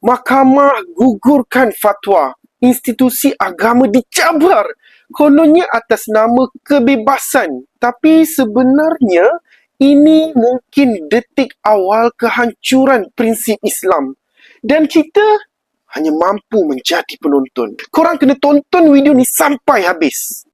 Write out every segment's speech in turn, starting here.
Mahkamah gugurkan fatwa. Institusi agama dicabar. Kononnya atas nama kebebasan. Tapi sebenarnya ini mungkin detik awal kehancuran prinsip Islam. Dan kita hanya mampu menjadi penonton. Korang kena tonton video ni sampai habis.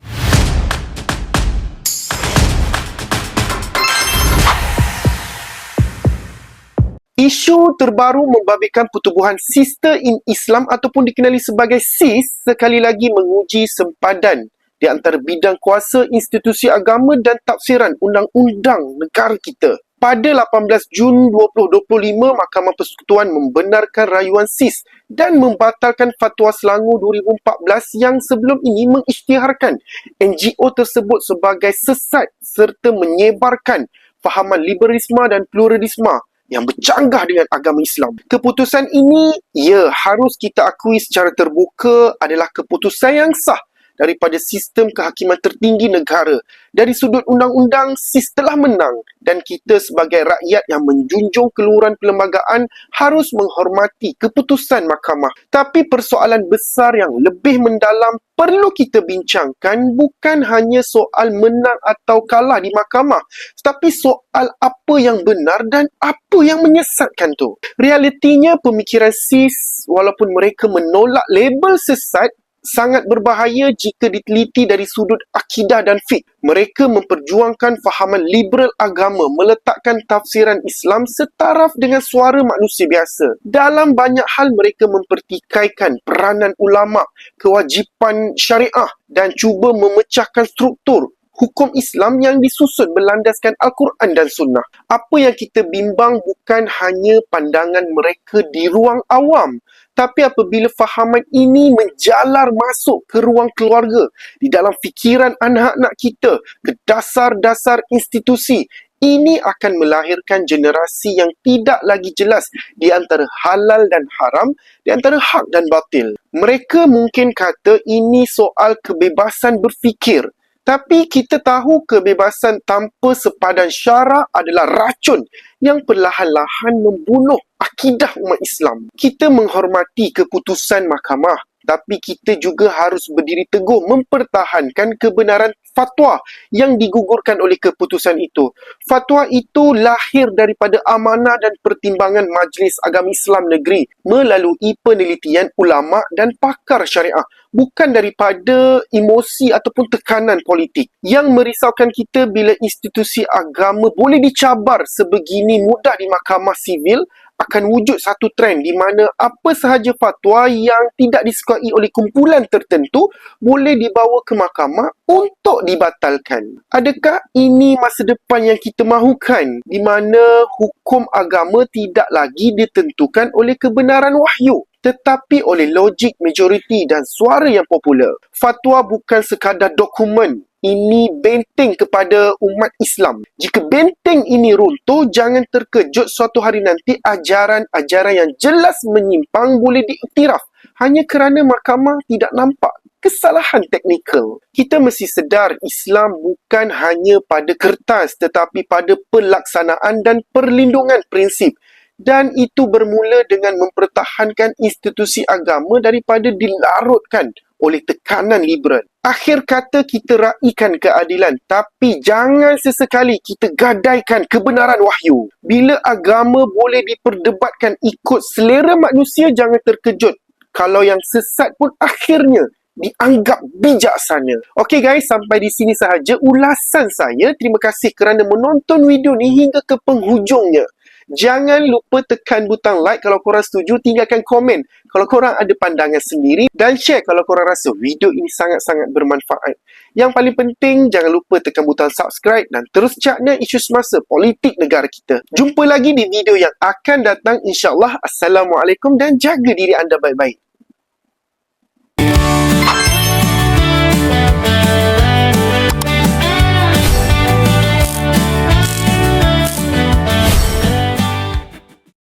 Isu terbaru membabitkan pertubuhan Sister in Islam ataupun dikenali sebagai SIS sekali lagi menguji sempadan di antara bidang kuasa institusi agama dan tafsiran undang-undang negara kita. Pada 18 Jun 2025, Mahkamah Persekutuan membenarkan rayuan SIS dan membatalkan Fatwa Selangor 2014 yang sebelum ini mengisytiharkan NGO tersebut sebagai sesat serta menyebarkan fahaman liberalisme dan pluralisme yang bercanggah dengan agama Islam. Keputusan ini, ya, harus kita akui secara terbuka adalah keputusan yang sah daripada sistem kehakiman tertinggi negara. Dari sudut undang-undang, SIS telah menang dan kita sebagai rakyat yang menjunjung keluhuran perlembagaan harus menghormati keputusan mahkamah. Tapi persoalan besar yang lebih mendalam perlu kita bincangkan bukan hanya soal menang atau kalah di mahkamah, tetapi soal apa yang benar dan apa yang menyesatkan tu. Realitinya pemikiran SIS walaupun mereka menolak label sesat sangat berbahaya jika diteliti dari sudut akidah dan fik. Mereka memperjuangkan fahaman liberal agama meletakkan tafsiran Islam setaraf dengan suara manusia biasa. Dalam banyak hal mereka mempertikaikan peranan ulama, kewajipan syariah dan cuba memecahkan struktur hukum Islam yang disusun berlandaskan Al-Quran dan Sunnah. Apa yang kita bimbang bukan hanya pandangan mereka di ruang awam, tapi apabila fahaman ini menjalar masuk ke ruang keluarga, di dalam fikiran anak-anak kita, ke dasar-dasar institusi, ini akan melahirkan generasi yang tidak lagi jelas di antara halal dan haram, di antara hak dan batil. Mereka mungkin kata ini soal kebebasan berfikir, tapi kita tahu kebebasan tanpa sepadan syarak adalah racun yang perlahan-lahan membunuh akidah umat Islam. Kita menghormati keputusan mahkamah tapi kita juga harus berdiri teguh mempertahankan kebenaran fatwa yang digugurkan oleh keputusan itu. Fatwa itu lahir daripada amanah dan pertimbangan Majlis Agama Islam Negeri melalui penelitian ulama dan pakar syariah bukan daripada emosi ataupun tekanan politik. Yang merisaukan kita bila institusi agama boleh dicabar sebegini mudah di mahkamah sivil akan wujud satu trend di mana apa sahaja fatwa yang tidak disukai oleh kumpulan tertentu boleh dibawa ke mahkamah untuk dibatalkan. Adakah ini masa depan yang kita mahukan di mana hukum agama tidak lagi ditentukan oleh kebenaran wahyu? Tetapi oleh logik majoriti dan suara yang popular. Fatwa bukan sekadar dokumen. Ini benteng kepada umat Islam. Jika benteng ini runtuh, jangan terkejut suatu hari nanti ajaran-ajaran yang jelas menyimpang boleh diiktiraf hanya kerana mahkamah tidak nampak kesalahan teknikal. Kita mesti sedar Islam bukan hanya pada kertas tetapi pada pelaksanaan dan perlindungan prinsip dan itu bermula dengan mempertahankan institusi agama daripada dilarutkan oleh tekanan liberal. Akhir kata kita raikan keadilan tapi jangan sesekali kita gadaikan kebenaran wahyu. Bila agama boleh diperdebatkan ikut selera manusia jangan terkejut kalau yang sesat pun akhirnya dianggap bijaksana. Okey guys, sampai di sini sahaja ulasan saya. Terima kasih kerana menonton video ni hingga ke penghujungnya. Jangan lupa tekan butang like kalau korang setuju, tinggalkan komen kalau korang ada pandangan sendiri dan share kalau korang rasa video ini sangat-sangat bermanfaat. Yang paling penting, jangan lupa tekan butang subscribe dan terus caknya isu semasa politik negara kita. Jumpa lagi di video yang akan datang insyaAllah. Assalamualaikum dan jaga diri anda baik-baik.